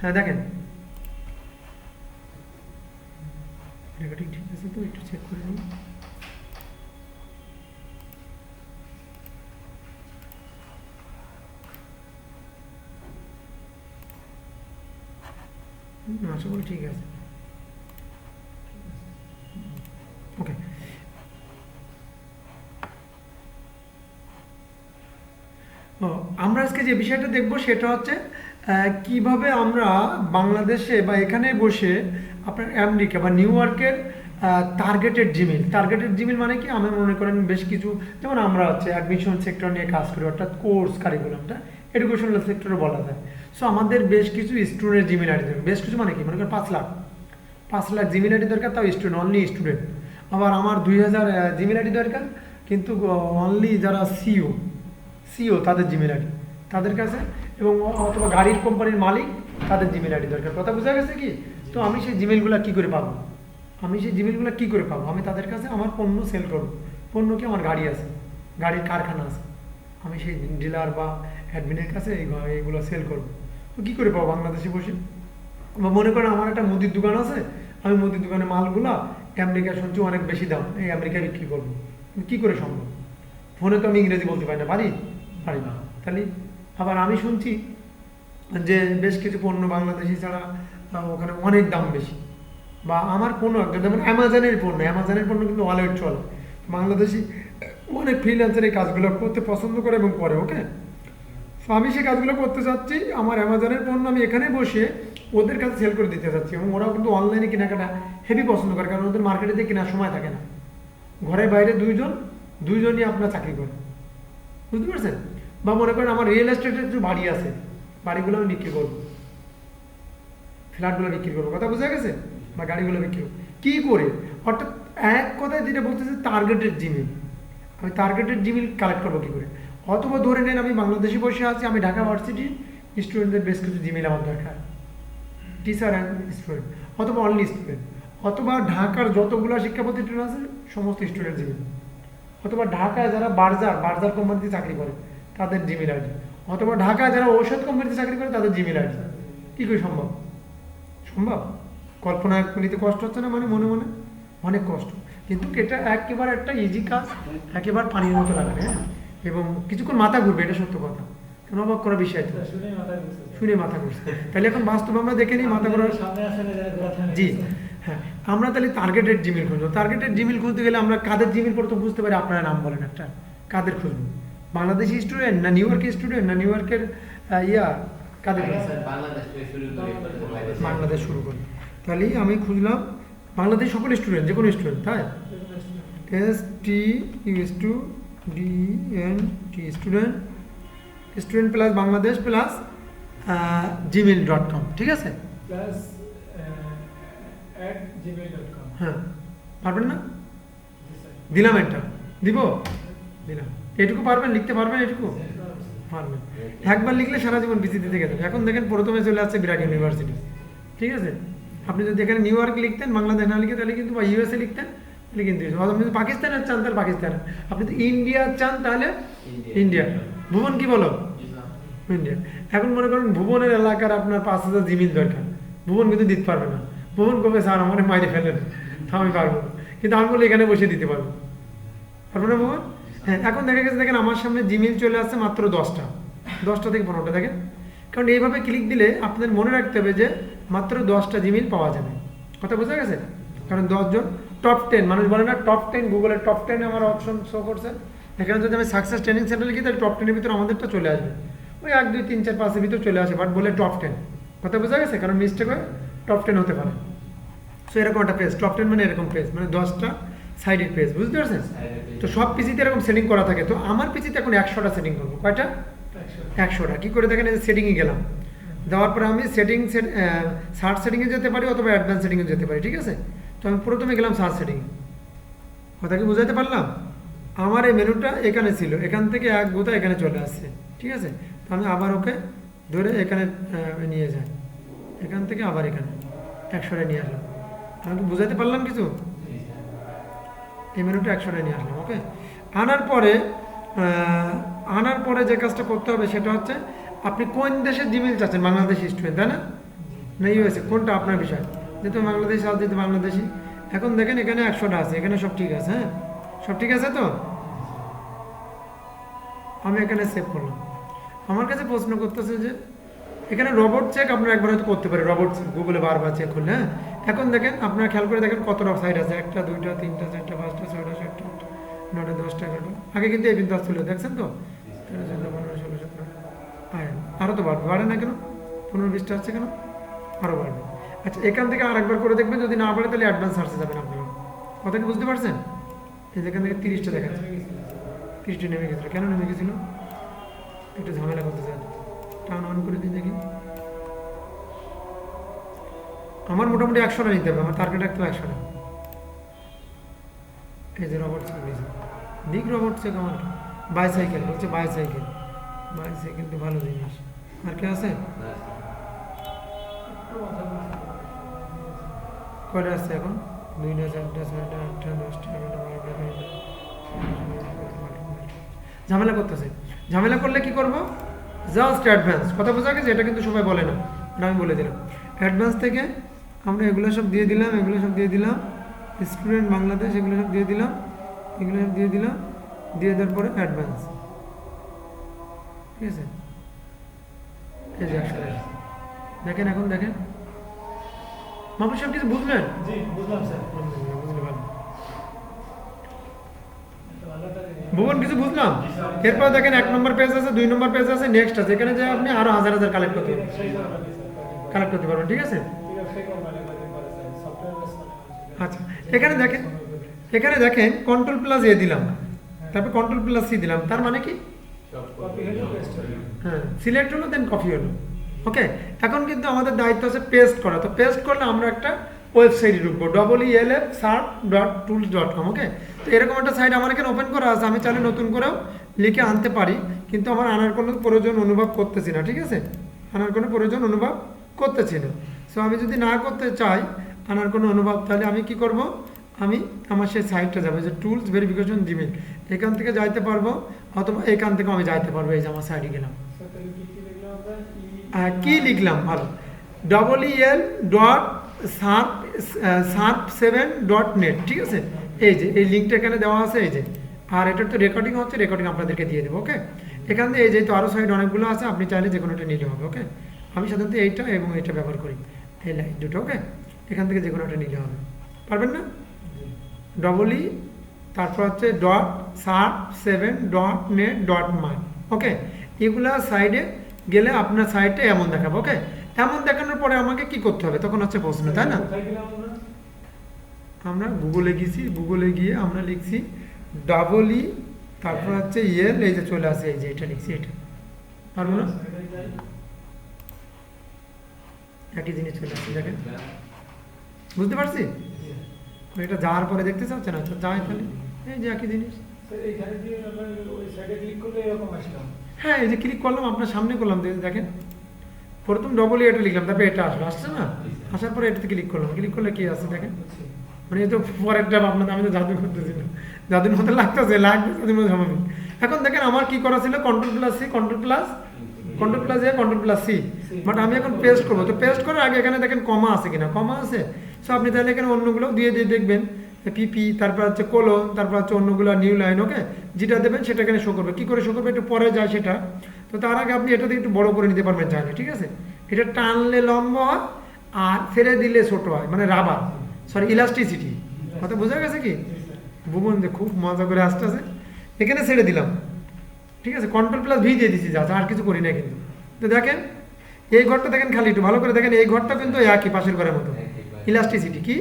হ্যাঁ দেখেন। রেকর্ডিং ঠিক আছে তো? একটু চেক করে নিই। আশা করি ঠিক আছে। ওকে। আমরা আজকে যে বিষয়টা দেখব সেটা হচ্ছে কীভাবে আমরা বাংলাদেশে বা এখানে বসে আপনার আমেরিকা বা নিউ ইয়র্কের টার্গেটেড জিমিল টার্গেটেড জিমিল মানে কি? আমি মনে করেন বেশ কিছু, যেমন আমরা হচ্ছে অ্যাডমিশন সেক্টর নিয়ে কাজ করি, অর্থাৎ কোর্স কারিকুলামটা এডুকেশনাল সেক্টরে বলা যায়। সো আমাদের বেশ কিছু স্টুডেন্ট জিমেল আইডি বেশ কিছু মানে কি? মনে করেন পাঁচ লাখ। পাঁচ লাখ জিমেল আইডি দরকার, তাও স্টুডেন্ট অনলি স্টুডেন্ট আবার আমার দুই হাজার জিমেল আইডি দরকার, কিন্তু অনলি যারা সিও সিও তাদের জিমেল আইডি তাদের কাছে এবং অথবা গাড়ির কোম্পানির মালিক তাদের জিমেল আইডি দরকার। কথা বোঝা গেছে কি? তো আমি সেই জিমেলগুলো কী করে পাবো? আমি সেই জিমেলগুলো কী করে পাবো? আমি তাদের কাছে আমার পণ্য সেল করব। পণ্য কি আমার গাড়ি আছে, গাড়ির কারখানা আছে। আমি সেই ডিলার বা অ্যাডমিনের কাছে এই এইগুলো সেল করব। তো কী করে পাবো বাংলাদেশে বসে? বা মনে করেন আমার একটা মুদির দোকান আছে, আমি মুদির দোকানে মালগুলা আমেরিকা শুনছি অনেক বেশি দাম, এই আমেরিকায় বিক্রি করব। কী করে সম্ভব? ফোনে তো আমি ইংরেজি বলতে পারি না, পারি? পারি না। তাহলে আবার আমি শুনছি যে বেশ কিছু পণ্য বাংলাদেশি ছাড়া ওখানে অনেক দাম বেশি। বা আমার কোনো যেমন অ্যামাজনের পণ্য অ্যামাজনের পণ্য কিন্তু ওয়ালেট চলে। বাংলাদেশি অনেক ফ্রিল্যান্সার এই কাজগুলো করতে পছন্দ করে এবং করে ওকে তো আমি সেই কাজগুলো করতে চাচ্ছি, আমার অ্যামাজনের পণ্য আমি এখানে বসে ওদের কাছে সেল করে দিতে চাচ্ছি এবং ওরাও কিন্তু অনলাইনে কেনাকাটা হেভি পছন্দ করে, কারণ ওদের মার্কেটে দিয়ে কেনার সময় থাকে না। ঘরে বাইরে দুইজন, দুইজনই আপনার চাকরি করে। বুঝতে পারছেন? বা মনে করেন আমার রিয়েল এস্টেটের যে বাড়ি আছে, বাড়িগুলো আমি বিক্রি করব। ফ্ল্যাটগুলো বিক্রি করব, কথা বোঝা গেছে? বা গাড়িগুলো বিক্রি কী করে? অর্থাৎ এক কথায় যেটা বলতেছে টার্গেটেড জিমেল আমি টার্গেটেড জিমেল কালেক্ট করব কী করে? অথবা ধরে নেন আমি বাংলাদেশে বসে আছি, আমি ঢাকা ভার্সিটি স্টুডেন্টদের বেশ কিছু জিমেল আমার দরকার। টিচার অ্যান্ড স্টুডেন্ট অথবা অনলি স্টুডেন্ট অথবা ঢাকার যতগুলো শিক্ষা প্রতিষ্ঠান আছে, সমস্ত স্টুডেন্ট জিমেল অথবা ঢাকায় যারা বার্জার বার্জার কোম্পানিতে চাকরি করে তাদের জিমেল আইডি অথবা ঢাকায় যারা ঔষধ কোম্পানিতে চাকরি করে তাদের জিমেল আইডি কী করে সম্ভব? সম্ভব? কল্পনা নিতে কষ্ট হচ্ছে না মানে মনে মনে? অনেক কষ্ট। কিন্তু এটা একেবারে একটা ইজি কাজ একেবারে পানির মতো লাগাবে হ্যাঁ? এবং কিছুক্ষণ মাথা ঘুরবে এটা সত্য কথা। কেন অবাক করা বিষয় তো। শুনে মাথা ঘুরছে। তাহলে এখন বাস্তবে আমরা দেখে নিই মাথা ঘোরার। জি। হ্যাঁ আমরা তাহলে টার্গেটেড জিমেল খুঁজবো টার্গেটেড জিমেল খুঁজতে গেলে আমরা কাদের জিমেল প্রথম বুঝতে পারি আপনারা নাম বলেন একটা। কাদের খুঁজবো? বাংলাদেশি স্টুডেন্ট না নিউ ইয়র্কের স্টুডেন্ট না নিউ ইয়র্কের ইয়া কাদের? বাংলাদেশ শুরু করে বাইরে থেকে। বাংলাদেশ শুরু করি। তাহলে আমি খুঁজলাম বাংলাদেশ সকল স্টুডেন্ট যে কোনো স্টুডেন্ট তাই? S T US to D N T student student plus Bangladesh plus Gmail dot com ঠিক আছে? প্লাস at gmail.com হ্যাঁ। পারবেন না? দিলাম একটা। দিব? দিলাম। এটুকু পারবেন লিখতে পারবেন এটুকু? পারবেন। একবার লিখলে সারা জীবন বিচিতে থেকে যাবে এখন দেখেন প্রথমে চলে আসছে বিরাট ইউনিভার্সিটি। ঠিক আছে? আপনি যদি এখানে নিউ ইয়র্ক লিখতেন বাংলাদেশ না লিখে তাহলে কিন্তু বা ইউএসএ লিখতেন তাহলে কিন্তু আপনি যদি পাকিস্তানের চান তাহলে পাকিস্তান আপনি যদি ইন্ডিয়া চান তাহলে ইন্ডিয়া। ভুবন কি বলো? ইন্ডিয়া। এখন মনে করেন ভুবনের এলাকার আপনার পাঁচ হাজার জিমিন দরকার। ভুবন কিন্তু দিতে পারবে না। ভুবন কবে স্যার? আমার মাইরে ফেলেন তা আমি পারব না। কিন্তু আমি বলে এখানে বসে দিতে পারব। পারব না ভুবন? হ্যাঁ এখন দেখা গেছে, দেখেন আমার সামনে জিমেল চলে আসছে মাত্র দশটা। দশটা থেকে পনেরোটা, দেখেন। কারণ এইভাবে ক্লিক দিলে আপনাদের মনে রাখতে হবে যে মাত্র দশটা জিমেল পাওয়া যাবে। কথা বোঝা গেছে? কারণ দশজন টপ টেন মানুষ বলে না টপ টেন গুগলের টপ টেনে আমার অপশন শো করছে। এখানে যদি আমি সাকসেস ট্রেনিং সেন্টার লিখি, তাহলে টপ টেনের ভিতরে আমাদেরটা চলে আসবে। ওই এক, দুই, তিন, চার পাঁচের ভিতরে চলে আসে বাট বলে টপ টেন কথা বোঝা গেছে? কারণ মিস্টেক হয়ে টপ টেন হতে পারে। সো এরকম একটা পেজ টপ টেন মানে এরকম পেজ মানে দশটা সাইডের পেজ বুঝতে পারছেন? তো সব পিসিতে এরকম সেটিং করা থাকে। তো আমার পিসিতে এখন একশোটা সেটিং করব। কয়টা? একশোটা। কী করে দেখেন সেটিংয়ে গেলাম। দেওয়ার পরে আমি সেটিং সেট সার্চ সেটিংয়ে যেতে পারি অথবা অ্যাডভান্স সেটিংয়ে যেতে পারি ঠিক আছে? তো আমি প্রথমে গেলাম সার্চ সেটিংয়ে কথা কি বুঝাতে পারলাম? আমার এই মেনুটা এখানে ছিল। এখান থেকে এক গোতা এখানে চলে আসছে ঠিক আছে? তো আমি আবার ওকে ধরে এখানে নিয়ে যাই। এখান থেকে আবার এখানে। একশোটা নিয়ে আসলাম। আমি কি বুঝাতে পারলাম কিছু? এই মেনুটা একশোটায় নিয়ে আসলাম ওকে আনার পরে আনার পরে যে কাজটা করতে হবে সেটা হচ্ছে, আপনি কোন দেশের জিমেল চাচ্ছেন? বাংলাদেশ স্টুডেন্ট তাই না? না ইউএসএ কোনটা আপনার বিষয়? যেহেতু বাংলাদেশ, আর যেহেতু বাংলাদেশি, এখন দেখেন এখানে একশোটা আছে, এখানে সব ঠিক আছে হ্যাঁ? সব ঠিক আছে তো? আমি এখানে সেভ করলাম। আমার কাছে প্রশ্ন করতেছে যে, এখানে রবট চেক আপনারা একবার হয়তো করতে পারে রবট গুগলে বারবার চেক করলে হ্যাঁ? এখন দেখেন, আপনারা খেয়াল করে দেখেন কতটা সাইড আছে। একটা, দুইটা, তিনটা, চারটা, পাঁচটা, ছয়টা, সাতটা নটা দশটা, এগারোটা। আগে কিন্তু এই বিন্দু ছিল, দেখছেন তো? তেরো, চোদ্দ, পনেরো, ষোলো, সতেরো হ্যাঁ আরও তো বাড়বে। বাড়ে না কেন? পনেরো, বিশটা আসছে কেন? আরও বাড়বে। আচ্ছা এখান থেকে আর একবার করে দেখবেন, যদি না বাড়ে তাহলে অ্যাডভান্স সার্চে যাবেন আপনারা। কথা কি বুঝতে পারছেন? এই যেখান থেকে তিরিশটা দেখাচ্ছে তিরিশটা নেমে গেছিল। কেন নেমে গেছিল? একটু ঝামেলা করতে চান টান অন করে দিন দেখি। আমার মোটামুটি একশোটা নিতে হবে, আমার টার্গেট একশো একশোটা। এই যে রবট দিক রবট চেক আমার বাইসাইকেল বলছে বাইসাইকেল বাইসাইকেল তো ভালো জিনিস। আর কে আছে? কয়টা আসছে এখন? দুইটা চারটা ছয়টা আটটা দশটা এগারোটা বারোটা ঝামেলা করতেছে। ঝামেলা করলে কি করব? জাস্ট অ্যাডভান্স কথা বোঝা গেছে? এটা কিন্তু সবাই বলে না। এটা আমি বলে দিলাম। অ্যাডভান্স থেকে আমরা এগুলো সব দিয়ে দিলাম এগুলো সব দিয়ে দিলাম। স্টুডেন্ট বাংলাদেশ এগুলো সব দিয়ে দিলাম এগুলো সব দিয়ে দিলাম দিয়ে দেওয়ার পরে অ্যাডভান্স ঠিক আছে? এই যে একশো দেখেন এখন দেখেন। মামু সাহেব কিছু বুঝলেন জি বুঝলাম স্যার। ভুবন কিছু বুঝলাম? এরপর দেখেন এক নম্বর পেজ আছে দুই নম্বর পেজ আছে নেক্সট আছে। এখানে যে আপনি আরও হাজার হাজার কালেক্ট করতে কালেক্ট করতে পারবেন ঠিক আছে ঠিক আছে সেই কোম্পানি করে করে স্যার সফটওয়্যার বেস মানে আচ্ছা এখানে দেখেন এখানে দেখেন কন্ট্রোল প্লাস এ দিলাম। তারপর কন্ট্রোল প্লাস সি দিলাম। তার মানে কি? হ্যাঁ সিলেক্ট হলো দেন কপি হলো। ওকে এখন কিন্তু আমাদের দায়িত্ব আছে পেস্ট করা। তো পেস্ট করলে আমরা একটা ওয়েবসাইটে ঢুকবো। Double E L F cert dot tools dot com okay তো এরকম একটা সাইট আমার এখানে ওপেন করা আছে। আমি চাইলে নতুন করেও লিখে আনতে পারি। কিন্তু আমার আনার কোনো প্রয়োজন অনুভব করতেছি না, ঠিক আছে? আনার কোনো প্রয়োজন অনুভব করতেছি না। সো আমি যদি না করতে চাই আনার কোনো অনুভব তাহলে আমি কি করব? আমি আমার সেই সাইটটা যাব যে টুলস ভেরিফিকেশন জিমেল এখান থেকে যাইতে পারব অথবা এখান থেকে আমি যাইতে পারব এই যে আমার সাইটে গেলাম। কি লিখলাম ভালো। Double E L dot sharp sharp seven dot net ঠিক আছে? এই যে এই লিঙ্কটা এখানে দেওয়া আছে এই যে। আর এটার তো রেকর্ডিং হচ্ছে রেকর্ডিং আপনাদেরকে দিয়ে দেবো ওকে এখান থেকে এই যে তো আরও সাইড অনেকগুলো আছে আপনি চাইলে যে কোনোটা নিলে হবে ওকে আমি সাধারণত এইটা এবং এইটা ব্যবহার করি এই লাইন দুটো ওকে এখান থেকে যে কোনোটা নিলে হবে। পারবেন না? ডবল ই তারপর হচ্ছে dot sharp seven dot net dot my okay এগুলা সাইডে গেলে আপনার সাইটে এমন দেখাবো ওকে এমন দেখানোর পরে আমাকে কি করতে হবে? তখন হচ্ছে প্রশ্ন তাই না? আমরা? আমরা গুগলে গেছি গুগলে গিয়ে আমরা লিখছি ডাবল ই তারপর হচ্ছে ইয়েল এই যে চলে আসে এই যে এটা লিখছি এটা। পারব না? একই জিনিস চলে আসছে দেখেন। বুঝতে পারছি? এটা যাওয়ার পরে দেখতে চাচ্ছে না যাই তাহলে এই যে একই জিনিস। হ্যাঁ এই যে ক্লিক করলাম আপনার সামনে করলাম দেখেন। প্রথম ডবল এটা লিখলাম তারপরে এটা আসলো আসছে না? আসার পরে এটাতে ক্লিক করলাম। ক্লিক করলে কি আছে দেখেন? মানে এই তো পরেরটা আপনাদের আমি তো জাদু করতেছি না। জাদুর মতো লাগতেছে লাগবে জাদুর মতো এখন দেখেন আমার কি করা ছিল? Control plus C control plus control plus A control plus C but আমি এখন পেস্ট করব। তো পেস্ট করার আগে এখানে দেখেন কমা আছে কিনা? কমা আছে। সো আপনি তাহলে এখানে অন্যগুলো দিয়ে দিয়ে দেখবেন। পিপি তারপর হচ্ছে কোলো তারপর হচ্ছে অন্যগুলো নিউ লাইন ওকে যেটা দেবেন সেটা এখানে শো করবে। কী করে শো করবে? একটু পরে যায় সেটা। তো তার আগে আপনি এটা দিয়ে একটু বড় করে নিতে পারবেন চাইলে ঠিক আছে? এটা টানলে লম্বা হয় আর ছেড়ে দিলে ছোট হয় মানে রাবার সরি ইলাস্টিসিটি কথা বোঝা গেছে কি? ভুবন যে খুব মজা করে আসতেছে। এখানে ছেড়ে দিলাম। ঠিক আছে কন্ট্রোল প্লাস ভি দিয়ে দিচ্ছি যা আর কিছু করি না কিন্তু। তো দেখেন এই ঘরটা দেখেন খালি একটু ভালো করে দেখেন এই ঘরটা কিন্তু একই পাশের ঘরের মতো। ইলাস্টিসিটি কি?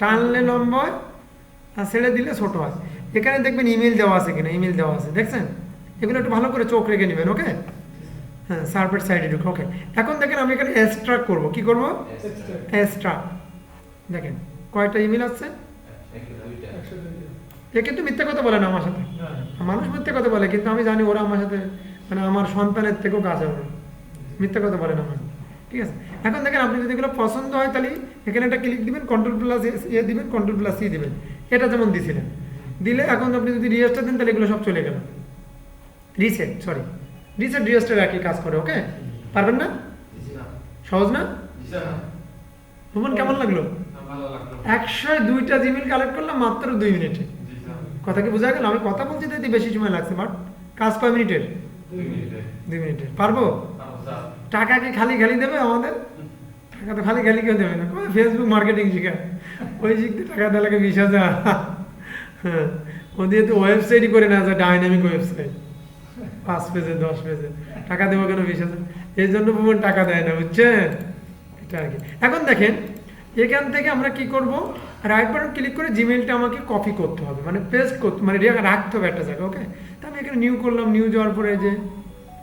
টানলে লম্বা আর ছেড়ে দিলে ছোট হয়। এখানে দেখবেন ইমেল দেওয়া আছে কিনা ইমেল দেওয়া আছে দেখছেন? এগুলো একটু ভালো করে চোখ রেখে নেবেন ওকে হ্যাঁ সার্ভের সাইডে ঢুকে ওকে এখন দেখেন আমি এখানে এক্সট্রাক্ট করব কি করব? এক্সট্রাক্ট দেখেন কয়টা ইমেল দুইটা। এ কিন্তু মিথ্যা কথা বলে না আমার সাথে। মানুষ মিথ্যে কথা বলে কিন্তু আমি জানি ওরা আমার সাথে মানে আমার সন্তানের থেকেও কাছে হবে মিথ্যা কথা বলে না আমার। ঠিক আছে? এখন দেখেন আপনি যদি এগুলো পছন্দ হয় তাহলে এখানে একটা ক্লিক দিবেন কন্ট্রোল প্লাস এ দিবেন কন্ট্রোল প্লাস সি দিবেন। এটা যেমন দিছিলেন। দিলে এখন আপনি যদি রিয়েস্টার দেন তাহলে এগুলো সব চলে গেল। রিসেট সরি রিসেট রিয়েস্টার একই কাজ করে ওকে পারবেন না? সহজ না? রোমান কেমন লাগল? একশো দুইটা জিমেল কালেক্ট করলাম মাত্র দুই মিনিটে কথা কি বোঝা গেল? আমি কথা বলছি তাই বেশি সময় লাগছে বাট কাজ কয় মিনিটের? দুই মিনিটে। মিনিটের পারব? পারব টাকা কি খালি খালি দেবে আমাদের? টাকা তো খালি খালি কেউ দেবে না। ফেসবুক মার্কেটিং শিখে ওই শিখতে টাকা দেওয়া লাগে বিশ হাজার। হ্যাঁ। ও দিয়ে তো ওয়েবসাইটই করে না যায় ডাইনামিক ওয়েবসাইট পাঁচ পেজে দশ পেজে টাকা দেবো কেন বিশ হাজার? এই জন্য টাকা দেয় না বুঝছেন? এটা আর কি। এখন দেখেন এখান থেকে আমরা কি করব? রাইট বাটন ক্লিক করে জিমেলটা আমাকে কপি করতে হবে। মানে পেস্ট করতে মানে রাখতে হবে একটা জায়গায় ওকে তা আমি এখানে নিউ করলাম নিউ যাওয়ার পরে যে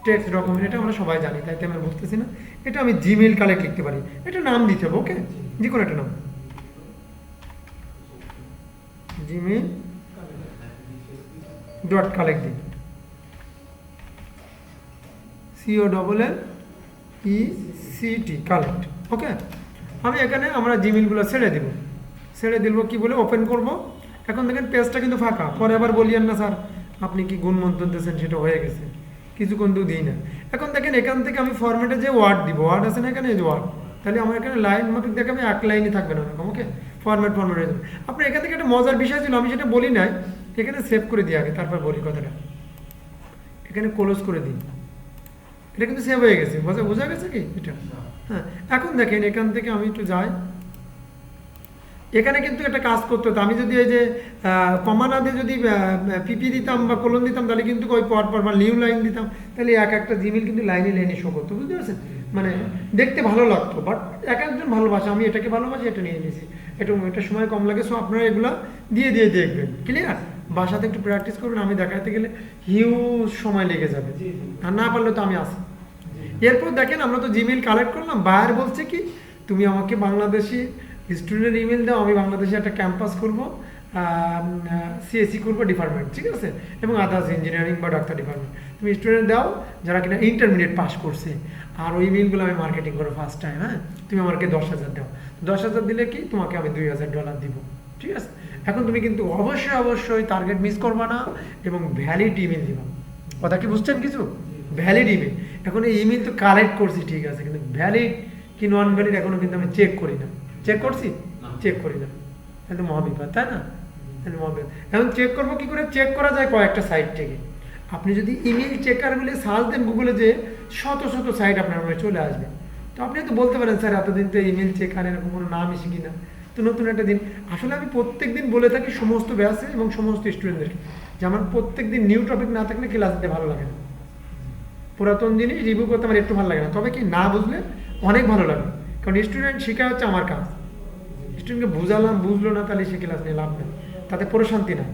টেক্সট ডকুমেন্ট এটা আমরা সবাই জানি, তাই তো আমি বুঝতেছি না। এটা আমি জিমেল কালেক্ট লিখতে পারি। এটা নাম দিতে হবে ওকে যে কোনো একটা নাম। জিমেল ডট কালেক্ট দিন। C O double L E C T collect okay আমি এখানে আমরা জিমেলগুলো ছেড়ে দিব। ছেড়ে দিব কি বলে ওপেন করব। এখন দেখেন পেজটা কিন্তু ফাঁকা। পরে আবার বলিয়েন না, স্যার, আপনি কি গুণ মন্তব্য দিয়েছেন? সেটা হয়ে গেছে। কিছুক্ষণ তো দিই না। এখন দেখেন এখান থেকে আমি ফরম্যাটে যে ওয়ার্ড দিব ওয়ার্ড আছে না এখানে? এই যে ওয়ার্ড তাহলে আমার এখানে লাইন মাফিক আমি এক লাইনই থাকবে না এরকম ওকে ফরম্যাট ফরম্যাট যাবে। আপনার এখান থেকে একটা মজার বিষয় ছিল, আমি সেটা বলি নাই। এখানে সেভ করে দিই আগে, তারপর বলি কথাটা। এখানে ক্লোজ করে দিই। এটা কিন্তু সেভ হয়ে গেছে। বোঝা বোঝা গেছে কি? এটা। হ্যাঁ এখন দেখেন এখান থেকে আমি একটু যাই। এখানে কিন্তু একটা কাজ করতে হতো। আমি যদি এই যে কমা না দিয়ে যদি পিপি দিতাম বা কোলন দিতাম তাহলে কিন্তু ওই পর পর বা নিউ লাইন দিতাম। তাহলে এক একটা জিমেল কিন্তু লাইনে লাইনে শো করতো বুঝতে পারছেন? মানে দেখতে ভালো লাগতো বাট এক একজন ভালোবাসে আমি এটাকে ভালোবাসি এটা নিয়ে নিয়েছি। এটা এটা সময় কম লাগে সো আপনারা এগুলো দিয়ে দিয়ে দেখবেন। ক্লিয়ার বাসাতে একটু প্র্যাকটিস করবেন আমি দেখাতে গেলে হিউজ সময় লেগে যাবে। আর না পারলে তো আমি আসি এরপর দেখেন আমরা তো জিমেল কালেক্ট করলাম। বায়ার বলছে কি তুমি আমাকে বাংলাদেশি স্টুডেন্ট ইমেল দাও আমি বাংলাদেশে একটা ক্যাম্পাস করব সিএসসি করব ডিপার্টমেন্ট ঠিক আছে? এবং আদার্স ইঞ্জিনিয়ারিং বা ডাক্তার ডিপার্টমেন্ট তুমি স্টুডেন্ট দাও, যারা কিনা ইন্টারমিডিয়েট পাস করছে, আর ওই ইমেলগুলো আমি মার্কেটিং করব ফার্স্ট টাইম হ্যাঁ? তুমি আমাকে দশ হাজার দাও। দশ হাজার দিলে কি? তোমাকে আমি দুই হাজার ডলার দিব, ঠিক আছে? এখন তুমি কিন্তু অবশ্যই অবশ্যই টার্গেট মিস করবা না এবং ভ্যালিড ইমেল দিবা। কথা কি বুঝছেন কিছু? ভ্যালিড ইমেল এখন এই ইমেল তো কালেক্ট করছি, ঠিক আছে? কিন্তু ভ্যালিড কি নন ভ্যালিড এখনও কিন্তু আমি চেক করি না। চেক করছি? চেক করি না এটা মহাবিপদ তাই না? মহাবিপদ। এখন চেক করব কি করে? চেক করা যায় কয়েকটা সাইট থেকে। আপনি যদি ইমেল চেকার বলে সার্চ দেন গুগলে যে শত শত সাইট আপনার মনে চলে আসবে। তো আপনি তো বলতে পারেন স্যার এতদিন তো ইমেল চেকার এরকম কোনো নাম এসে কিনা? তো নতুন একটা দিন। আসলে আমি প্রত্যেক দিন বলে থাকি সমস্ত ব্যাসে এবং সমস্ত স্টুডেন্টদেরকে যে আমার প্রত্যেক দিন নিউ টপিক না থাকলে ক্লাস দিতে ভালো লাগে না। পুরাতন জিনিস রিভিউ করতে আমার একটু ভালো লাগে না। তবে কি না বুঝলে অনেক ভালো লাগে। কারণ স্টুডেন্ট শেখা হচ্ছে আমার কাজ। স্টুডেন্টকে বুঝালাম, বুঝলো না, তাহলে সে ক্লাস নিয়ে লাভ নেই। তাতে প্রশান্তি নাই।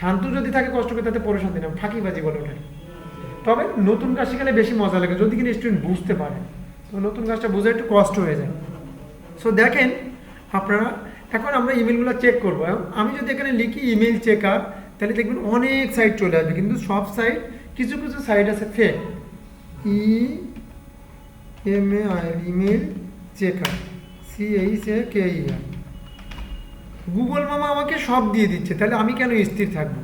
শান্ত যদি থাকে কষ্ট করে, তাতে প্রশান্তি নাই। ফাঁকিবাজি বলে ওটাকে। তবে নতুন কাজ শেখালে বেশি মজা লাগে। যদি কিনা স্টুডেন্ট বুঝতে পারে, তো নতুন কাজটা বোঝা একটু কষ্ট হয়ে যায়। সো দেখেন, আপনারা, এখন আমরা ইমেলগুলো চেক করব। আমি যদি এখানে লিখি ইমেল চেক আপ তাহলে দেখবেন অনেক সাইট চলে আসবে। কিন্তু সব সাইট কিছু কিছু সাইট আছে fake E M A I email checker C H A K E Google মামা আমাকে সব দিয়ে দিচ্ছে, তাহলে আমি কেন স্থির থাকব?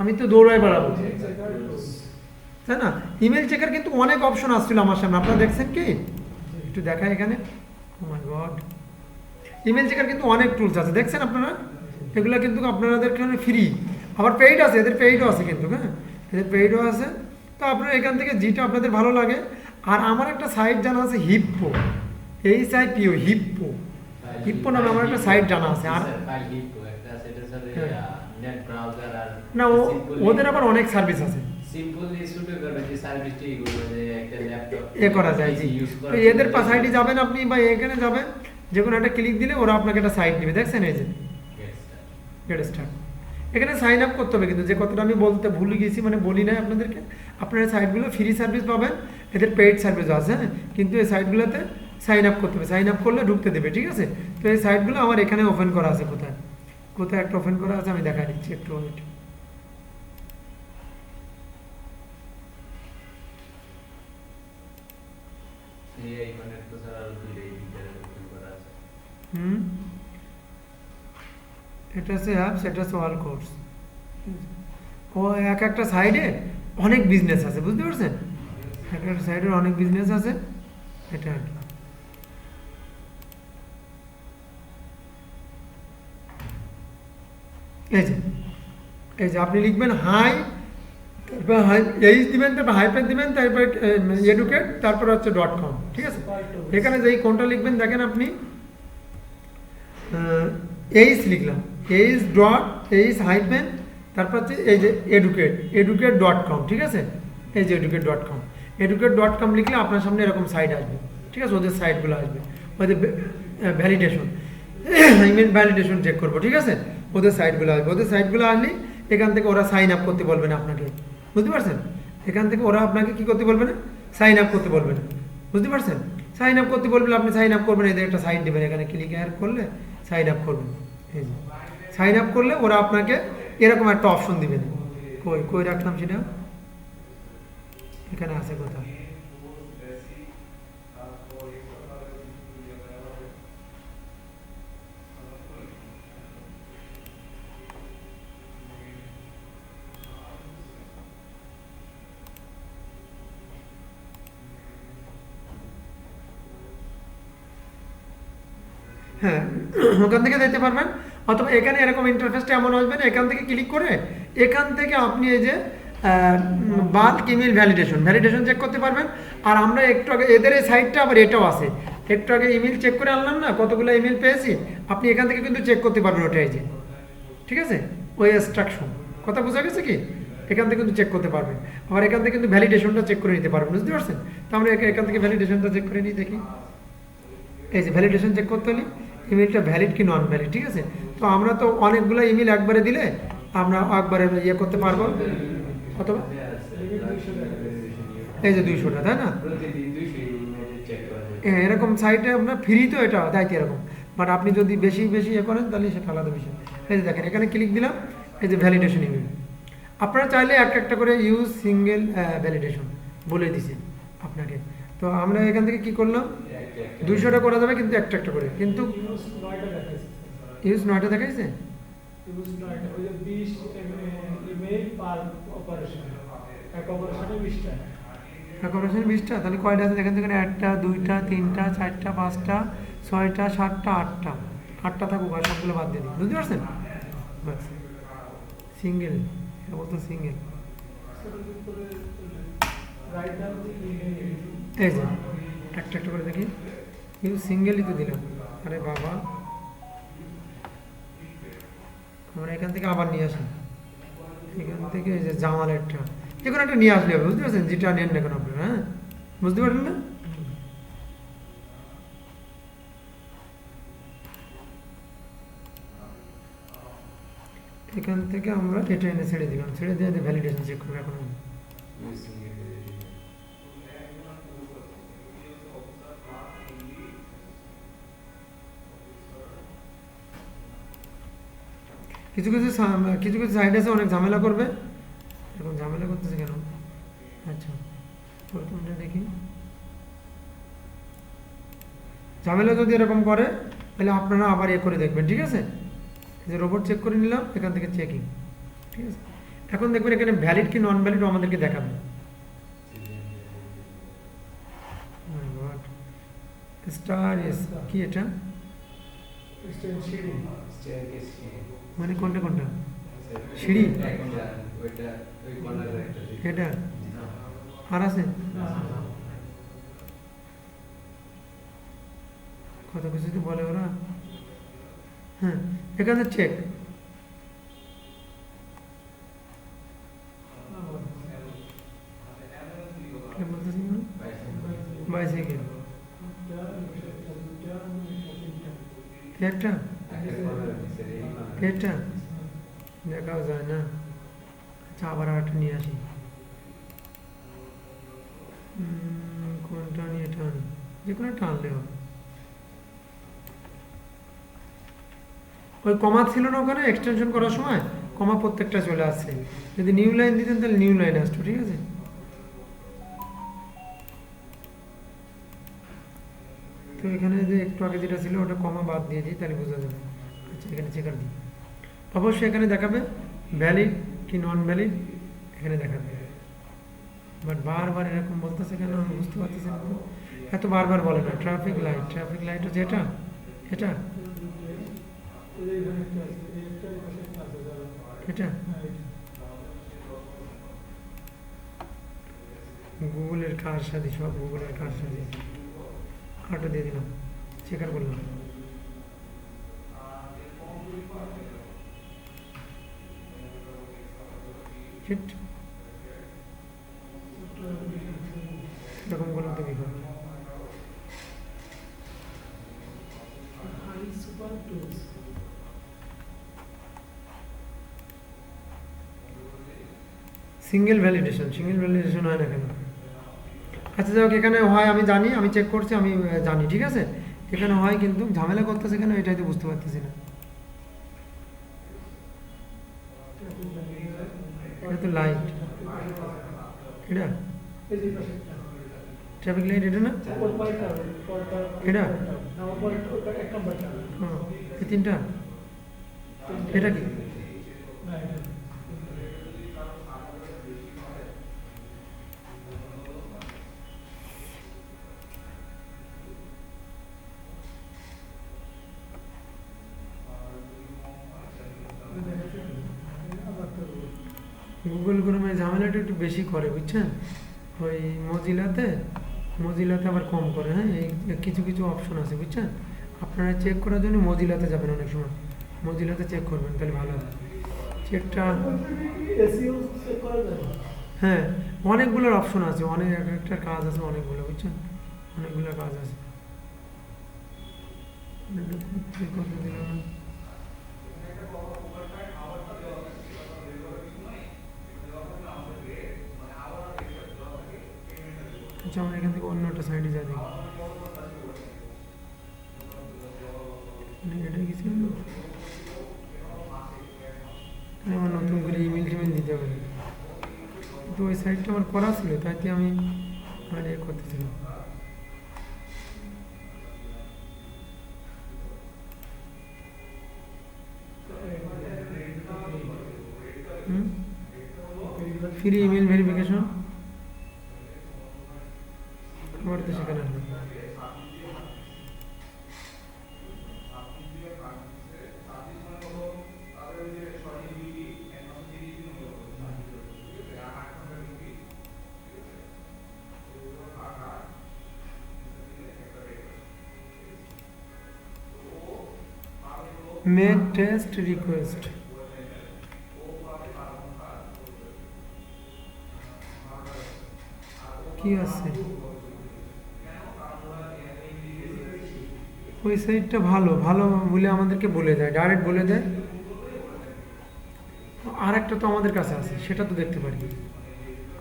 আমি তো দৌড়ায় বেড়াবো। তাই না? ইমেল চেকার কিন্তু অনেক অপশন আসছিল আমার সামনে। আপনারা দেখছেন কি? একটু দেখা এখানে। গড ইমেল চেকার কিন্তু অনেক টুলস আছে। দেখছেন আপনারা? এগুলো কিন্তু আপনাদের এখানে ফ্রি আবার পেইড আছে, এদের পেইডও আছে কিন্তু হ্যাঁ? এদের পেইডও আছে। তো আপনারা এখান থেকে যেটা আপনাদের ভালো লাগে। আর আমার একটা সাইট জানা আছে হিপ্পো এই সাইট পিও হিপ্পো হিপ্পো নামে আমার একটা সাইট জানা আছে আর হ্যাঁ। না ওদের আবার অনেক সার্ভিস আছে। এ করা যায় জি। তো এদের সাইটে যাবেন আপনি বা এখানে যাবেন যে কোনো একটা ক্লিক দিলে ওরা আপনাকে একটা সাইট দিবে দেখছেন এই যে? গেট স্টার্ট এখানে সাইন আপ করতে হবে কিন্তু যে কথাটা আমি বলতে ভুলে গেছি মানে বলি নাই আপনাদেরকে। আপনারা সাইটগুলো ফ্রি সার্ভিস পাবেন এদের পেইড সার্ভিস আছে হ্যাঁ? কিন্তু এই সাইটগুলোতে সাইন আপ করতে হবে। সাইন আপ করলে ঢুকতে দেবে ঠিক আছে? তো এই সাইটগুলো আমার এখানে ওপেন করা আছে কোথায়? কোথায় একটা ওপেন করা আছে আমি দেখা দিচ্ছি একটু ওয়েট এই মানে হুম? এটা হচ্ছে অ্যাপস এটা হচ্ছে অল কোর্স ও এক একটা সাইডে অনেক বিজনেস আছে বুঝতে পারছেন? এক একটা সাইডের অনেক বিজনেস আছে। এটা আর কি। এই যে এই যে আপনি লিখবেন হাই তারপর হাই এইচ দিবেন তারপর হাইপেন দিবেন তারপর এডুকেট তারপর হচ্ছে ডট কম ঠিক আছে? এখানে যেই কোনটা লিখবেন দেখেন আপনি এইচ লিখলাম এইচ ডট এইচ হাইপেন তারপর হচ্ছে এই যে এডুকেট এডুকেট ডট কম ঠিক আছে? এই যে educate dot com educate dot com লিখলে আপনার সামনে এরকম সাইট আসবে ঠিক আছে? ওদের সাইটগুলো আসবে ওদের ভ্যালিডেশন ইমেল ভ্যালিডেশন চেক করব ঠিক আছে? ওদের সাইটগুলো আসবে। ওদের সাইটগুলো আসলে এখান থেকে ওরা সাইন আপ করতে বলবে না আপনাকে। বুঝতে পারছেন? এখান থেকে ওরা আপনাকে কি করতে বলবে না? সাইন আপ করতে বলবে না। বুঝতে পারছেন? সাইন আপ করতে বলবে, আপনি সাইন আপ করবেন, এদের একটা সাইট দেবেন। এখানে ক্লিক হেয়ার করলে সাইন আপ করবেন। এই যে। সাইন আপ করলে ওরা আপনাকে এরকম একটা অপশন দিবেন কই কই রাখলাম সেটা? এখানে আছে কোথায়? ওখান থেকে যেতে পারবেন। অথবা এখানে এরকম ইন্টারফেসটা এমন আসবে না, এখান থেকে ক্লিক করে এখান থেকে আপনি এই যে bulk email validation validation check করতে পারবেন। আর আমরা একটু আগে, এদের এই সাইটটা আবার এটাও আছে। একটু আগে ইমেল চেক করে আনলাম না, কতগুলো ইমেল পেয়েছি, আপনি এখান থেকে কিন্তু চেক করতে পারবেন ওটা এই যে। ঠিক আছে? ওই ইনস্ট্রাকশন কথা বোঝা গেছে কি? এখান থেকে কিন্তু চেক করতে পারবেন। আবার এখান থেকে কিন্তু ভ্যালিডেশনটা চেক করে নিতে পারবেন, বুঝতে পারছেন? তো আমরা এখান থেকে ভ্যালিডেশনটা চেক করে নিই, দেখি। এই যে ভ্যালিডেশন চেক করতে হলে ইমেলটা ভ্যালিড কি নন ভ্যালিড ঠিক আছে? তো আমরা তো অনেকগুলো ইমেল একবারে দিলে আমরা একবারে ইয়ে করতে পারব। অথবা এই যে দুইশোটা তাই না? হ্যাঁ, এরকম সাইটে আপনার ফ্রি তো এটা দায়িত্ব এরকম। বাট আপনি যদি বেশি বেশি ইয়ে করেন তাহলে সেটা আলাদা বিষয়। এই যে দেখেন এখানে ক্লিক দিলাম এই যে ভ্যালিডেশন ইমেল আপনারা চাইলে একটা একটা করে ইউজ সিঙ্গেল ভ্যালিডেশন বলে দিছে আপনাকে। তো আমরা এখান থেকে কি করলাম? দুইশোটা করা যাবে কিন্তু একটা একটা করে। কিন্তু ইউজ নয়টা দেখাইছে? অপারেশন বিশটা। তাহলে কয়টা আছে? এখান থেকে একটা দুইটা তিনটা চারটা পাঁচটা ছয়টা সাতটা আটটা। আটটা থাকুক আর সবগুলো বাদ দিয়ে দিই। বুঝতে পারছেন? সিঙ্গেল। বলতো সিঙ্গেল। এই যে একটা একটা করে দেখি। কিন্তু সিঙ্গেলই তো দিলাম। আরে বাবা। আমরা এখান থেকে আবার নিয়ে আসি এখান থেকে যে জামালেরটা। যে কোনো একটা নিয়ে আসলে হবে, বুঝতে পারছেন? যেটা নেন না কেন আপনারা হ্যাঁ? বুঝতে পারলেন না? এখান থেকে আমরা এটা এনে ছেড়ে দিলাম। ছেড়ে দিয়ে ভ্যালিডেশন চেক করব এখন। কিছু কিছু কিছু কিছু সাইড আছে অনেক ঝামেলা করবে এরকম ঝামেলা করতেছে কেন আচ্ছা প্রথমটা দেখি ঝামেলা যদি এরকম করে তাহলে আপনারা আবার এ করে দেখবেন ঠিক আছে যে রোবট চেক করে নিলাম এখান থেকে চেকিং ঠিক আছে এখন দেখবেন এখানে ভ্যালিড কি নন ভ্যালিড আমাদেরকে দেখাবে স্টার এস কি এটা মানে কোনটা কোনটা? সিঁড়ি? এটা? আর আছে? কত কিছু তো বলে ওরা? হ্যাঁ এখানে চেক বাইসাইকেল একটা একটা কর্নারের নিচে এই কর্নারে। এটা দেখাও যায় না আচ্ছা আবার আরেকটা নিয়ে আসি কোনটা নিয়ে টান যে কোনো হবে ওই কমা ছিল না ওখানে? এক্সটেনশন করার সময় কমা প্রত্যেকটা চলে আসছে। যদি নিউ লাইন দিতেন তাহলে নিউ লাইন আসতো, ঠিক আছে? তো এখানে যে একটু আগে যেটা ছিল, ওটা কমা বাদ দিয়ে দিই, তাহলে বোঝা যাবে। আচ্ছা এখানে চেকার দিই। অবশ্যই এখানে দেখাবে। ভ্যালিড কি নন ভ্যালিড এখানে দেখাবে। বাট বারবার এরকম বলতেছে কেন? আমি বুঝতে পারতেছি না। এত বারবার বলে না। ট্রাফিক লাইট ট্রাফিক লাইট হচ্ছে এটা। এটা? এটা? গুগলের কার সাথে সব গুগলের কার সাথে? আটা দিয়ে দিলাম। চেকার করলাম। হিট এরকম সিঙ্গেল ভ্যালিডেশন সিঙ্গেল ভ্যালিডেশন হয় না কেন? আচ্ছা যাই এখানে হয়, আমি জানি, আমি চেক করছি, আমি জানি, ঠিক আছে? এখানে হয় কিন্তু ঝামেলা করতেছে কেন, এটাই তো বুঝতে পারতেছি না এটা তো লাইট এটা। ট্রাফিক লাইট এটা না? এটা? এই তিনটা? এটা কি? বেশি করে, বুঝছেন? ওই মজিলাতে মজিলাতে আবার কম করে হ্যাঁ? এই কিছু কিছু অপশন আছে, বুঝছেন? আপনারা চেক করার জন্য মজিলাতে যাবেন অনেক সময়। মজিলাতে চেক করবেন, তাহলে ভালো হবে। চেকটা হ্যাঁ অনেকগুলোর অপশন আছে। অনেক, এক একটা কাজ আছে অনেকগুলো, বুঝছেন? অনেকগুলো কাজ আছে। কত দিলাম? আচ্ছা আমরা এখান থেকে অন্য একটা সাইডে যাই মানে আমার নতুন করে ইমেল টিমেল দিতে হবে। তো ওই সাইডটা আমার করা ছিল, তাইতে আমি মানে ইয়ে করতেছিলাম। Free email make test request কি আছে? ওই সাইডটা ভালো ভালো বলে আমাদেরকে বলে দেয় ডাইরেক্ট বলে দেয়। আর একটা তো আমাদের কাছে আছে, সেটা তো দেখতে পারি।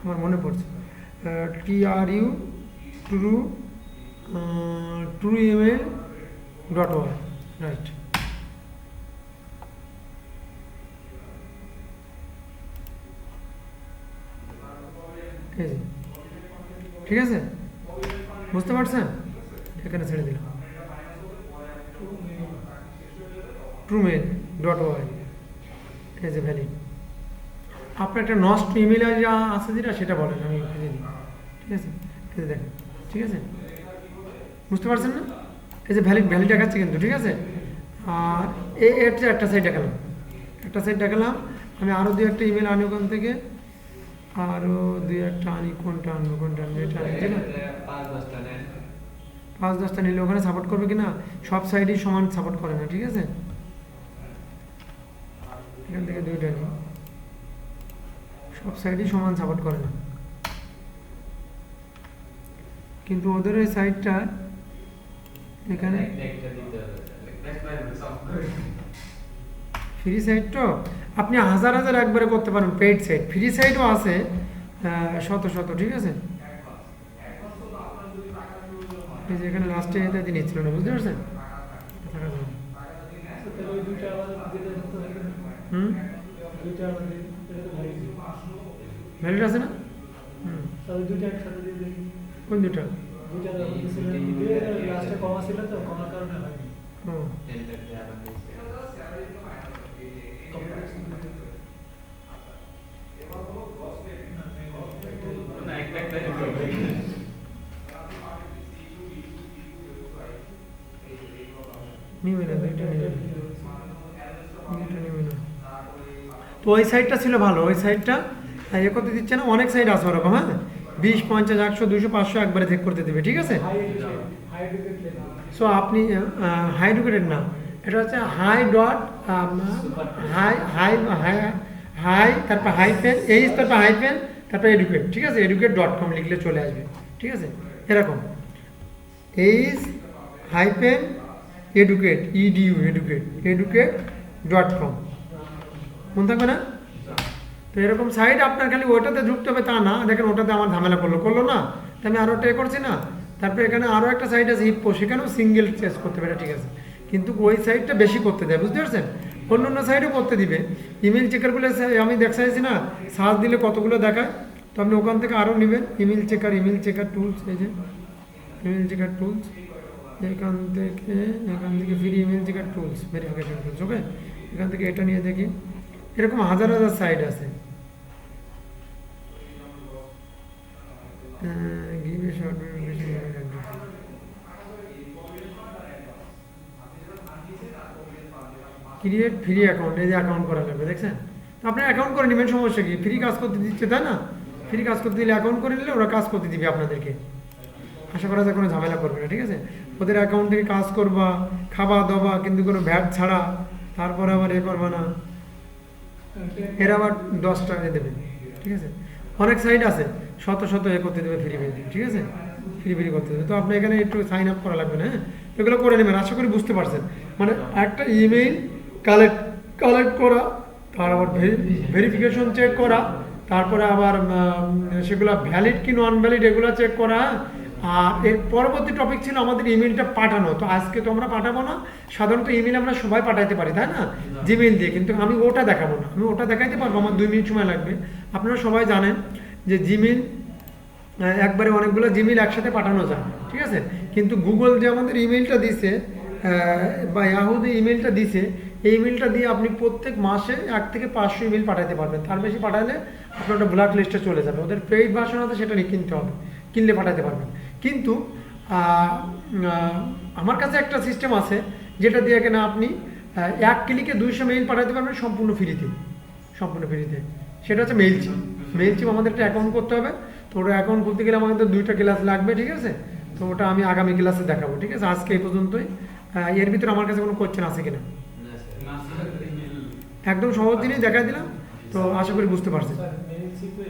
আমার মনে পড়ছে। T R U true true email dot war right এই যে ঠিক আছে? বুঝতে পারছেন? এখানে ছেড়ে দিলাম। Truemail dot Y H A valid আপনার একটা নষ্ট ইমেল আছে যেটা, সেটা বলেন, আমি খুঁজে দিই ঠিক আছে? যে ঠিক আছে? বুঝতে পারছেন না? এই যে ভ্যালিড ভ্যালিড দেখাচ্ছে কিন্তু, ঠিক আছে? আর এ একটা সাইড দেখালাম। একটা সাইড দেখালাম, আমি আরও দু একটা ইমেল আনি ওখান থেকে। দুই একটা আনি কোনটা আনব কোনটা আনব এটা আছে পাঁচ দশটা নিলে ওখানে সাপোর্ট করবে না সব সমান সাপোর্ট করে না ঠিক আছে এখান থেকে দুইটা নিই সব সাইডেই সমান সাপোর্ট করে না কিন্তু ওদের ওই সাইডটা এখানে ফ্রি সাইড তো আপনি হাজার হাজার একবারে করতে পারেন পেইড সাইট ফ্রি সাইটও আছে শত শত ঠিক আছে? এখানে লাস্টে এটা দিয়ে নিচ্ছিল না বুঝতে পারছেন? হুম? ভ্যালিড আছে না? হুম। কোন দুটা লাস্টে কমা ছিল তো কমার কারণে হয়নি। ও টেন্টারটা আবার দিয়েছে। না, একটা একটা দিতে হবে। তো ওই সাইডটা ছিল ভালো, ওই সাইডটা এ করতে দিচ্ছে না, অনেক সাইড আছে ওরকম হ্যাঁ? বিশ, পঞ্চাশ, একশো দুশো পাঁচশো একবারে চেক করতে দেবে, ঠিক আছে? সো আপনি হাই এডুকেটেড না, এটা হচ্ছে high dot high high high high তারপর হাইফেন এইচ তারপর হাই পেন তারপর এডুকেট ঠিক আছে? এডুকেট ডট কম লিখলে চলে আসবে, ঠিক আছে? এরকম। H hyphen educate edu educate educate dot com মনে থাকবে না? তো এরকম সাইড আপনার খালি ওটাতে ঢুকতে হবে, তা না। দেখেন ওটাতে আমার ঝামেলা করল। করল না? তো আমি আরও টে করছি না? তারপরে এখানে আরও একটা সাইড আছে হিপ্পো সেখানেও সিঙ্গেল চেস করতে পারে ঠিক আছে। কিন্তু ওই সাইডটা বেশি করতে দেয়, বুঝতে পারছেন? অন্য অন্য সাইডও করতে দিবে। ইমেল চেকারগুলো আমি দেখা চাইছি না, সার্চ দিলে কতগুলো দেখায়, তো আপনি ওখান থেকে আরও নেবেন email checker email checker tools এই যে ইমেল চেকার টুলস এখান থেকে এখান থেকে free email checker tools verification tools okay এখান থেকে এটা নিয়ে দেখি। এরকম হাজার হাজার সাইট আছে। give a create free account এই যে অ্যাকাউন্ট করা লাগবে, দেখছেন? তো আপনি অ্যাকাউন্ট করে নেবেন, সমস্যা কি? ফ্রি কাজ করতে দিচ্ছে, তাই না? ফ্রি কাজ করতে দিলে অ্যাকাউন্ট করে নিলে ওরা কাজ করতে দিবে আপনাদেরকে। আশা করা যায় কোনো ঝামেলা করবে না, ঠিক আছে? ওদের অ্যাকাউন্ট থেকে কাজ করবা খাওয়া দাওয়া কিন্তু কোনো ভ্যাট ছাড়া, তারপরে আবার এ করবা না। এরা আবার দশ টাকা দেবে ঠিক আছে? অনেক সাইট আছে, শত শত এ করতে দেবে ফ্রি ফ্রি ঠিক আছে? ফ্রি ফ্রি করতে দেবে। তো আপনি এখানে একটু সাইন আপ করা লাগবে না হ্যাঁ? এগুলো করে নেবেন, আশা করি বুঝতে পারছেন। মানে একটা ইমেইল কালেক্ট কালেক্ট করা, তার আবার ভেরিফিকেশন চেক করা, তারপরে আবার সেগুলো ভ্যালিড কি নন ভ্যালিড এগুলো চেক করা আর এর পরবর্তী টপিক ছিল আমাদের ইমেলটা পাঠানো। তো আজকে তো আমরা পাঠাবো না, সাধারণত ইমেল আমরা সবাই পাঠাতে পারি, তাই না? জিমেল দিয়ে, কিন্তু আমি ওটা দেখাবো না। আমি ওটা দেখাইতে পারব, আমার দুই মিনিট সময় লাগবে। আপনারা সবাই জানেন যে জিমেল একবারে অনেকগুলো জিমেল একসাথে পাঠানো যায়, ঠিক আছে? কিন্তু গুগল যে আমাদের ইমেলটা দিছে বা ইয়াহু যে ইমেলটা দিছে এই ইমেলটা দিয়ে আপনি প্রত্যেক মাসে এক থেকে পাঁচশো ইমেল পাঠাতে পারবেন। তার বেশি পাঠালে আপনার ওটা ব্ল্যাক লিস্টে চলে যাবে। ওদের পেইড ভার্সন আছে সেটা নিয়ে কিনতে হবে। কিনলে পাঠাতে পারবেন। কিন্তু আমার কাছে একটা সিস্টেম আছে যেটা দিয়ে কিনা আপনি এক ক্লিকে দুইশো মেইল পাঠাতে পারবেন সম্পূর্ণ ফ্রিতে সম্পূর্ণ ফ্রিতে সেটা হচ্ছে মেইল চিপ মেইল চিপ আমাদের একটা অ্যাকাউন্ট করতে হবে। তো ওটা অ্যাকাউন্ট খুলতে গেলে আমাদের দুইটা ক্লাস লাগবে, ঠিক আছে? তো ওটা আমি আগামী ক্লাসে দেখাবো, ঠিক আছে? আজকে এই পর্যন্তই। এর ভিতরে আমার কাছে কোনো কোশ্চেন আছে কিনা? একদম সহজ জিনিস দেখা দিলাম তো আশা করি বুঝতে শিপে